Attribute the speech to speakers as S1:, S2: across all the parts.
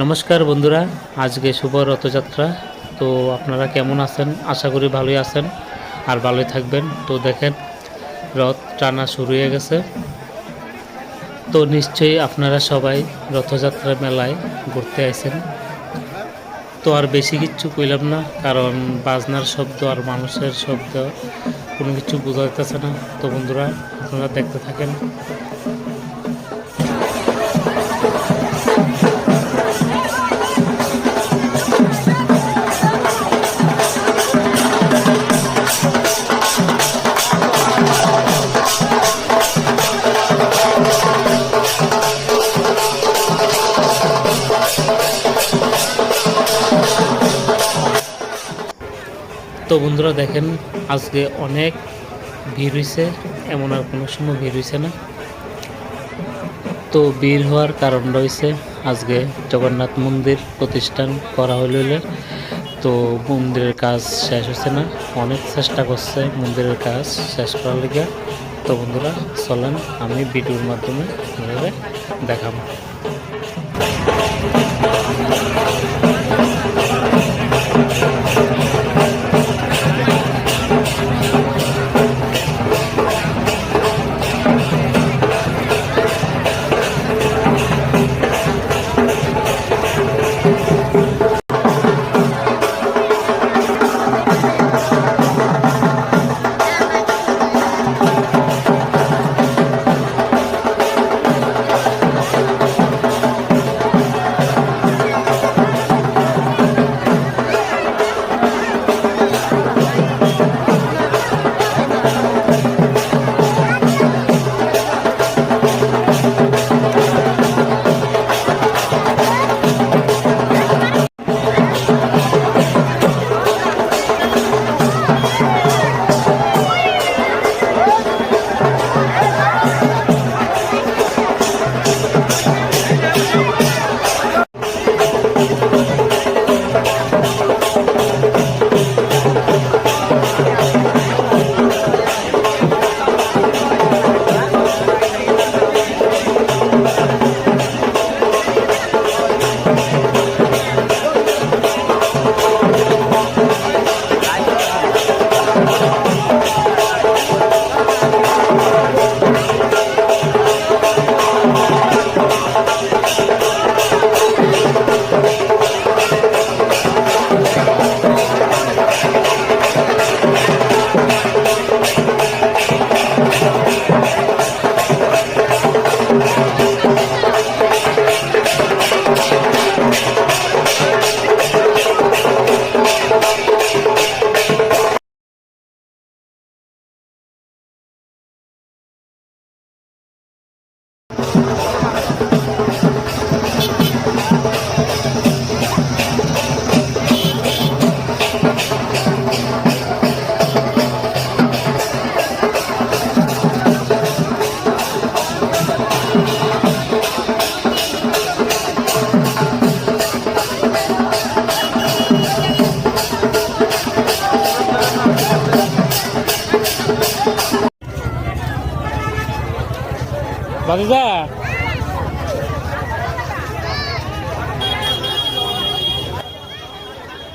S1: নমস্কার বন্ধুরা, আজকে শুভ রথযাত্রা। তো আপনারা কেমন আছেন? আশা করি ভালোই আছেন আর ভালোই থাকবেন। তো দেখেন, রথ টানা শুরু হয়ে গেছে। তো নিশ্চয়ই আপনারা সবাই রথযাত্রা মেলায় ঘুরতে আইছেন। তো আর বেশি কিচ্ছু কইলাম না, কারণ বাজনার শব্দ আর মানুষের শব্দ কোনো কিছু বোঝা যেতেছে না। তো বন্ধুরা, আপনারা দেখতে থাকেন। তো বন্ধুরা দেখেন, আজকে অনেক ভিড় হয়েছে এমন আর কোনো সময় ভিড় হয়েছে না। তো ভিড় হওয়ার কারণ রয়েছে আজকে জগন্নাথ মন্দির প্রতিষ্ঠান করা হইলে তো মন্দিরের কাজ শেষ হচ্ছে না। অনেক চেষ্টা করছে মন্দিরের কাজ শেষ করার লেগে। তো বন্ধুরা, চলেন, আমি ভিডিওর মাধ্যমে আপনাদের দেখাবো।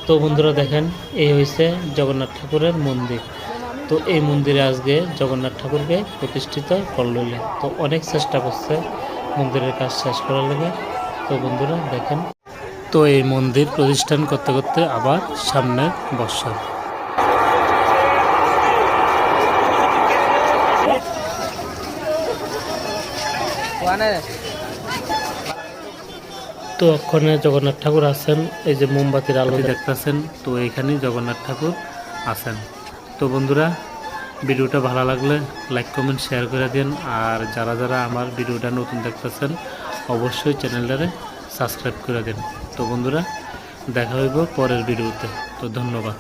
S1: তো বন্ধুরা দেখেন, এই হয়েছে জগন্নাথ ঠাকুরের মন্দির। তো এই মন্দিরে আজকে জগন্নাথ ঠাকুরকে প্রতিষ্ঠিত করলে তো অনেক চেষ্টা করছে মন্দিরের কাজ শেষ করার লেগে। তো বন্ধুরা দেখেন। তো এই মন্দির প্রতিষ্ঠান করতে করতে আবার সামনের বর্ষর তো ওখানে জগন্নাথ ঠাকুর আছেন এই যে মোমবাতির আলো দেখতেছেন তো এইখানেই জগন্নাথ ঠাকুর আছেন। তো বন্ধুরা ভিডিওটা ভালো লাগলে লাইক কমেন্ট শেয়ার করে দিন। আর যারা যারা আমার ভিডিওটা নতুন দেখতেছেন অবশ্যই চ্যানেলটারে সাবস্ক্রাইব করে দিন। তো বন্ধুরা দেখা হইব পরের ভিডিওতে। তো ধন্যবাদ।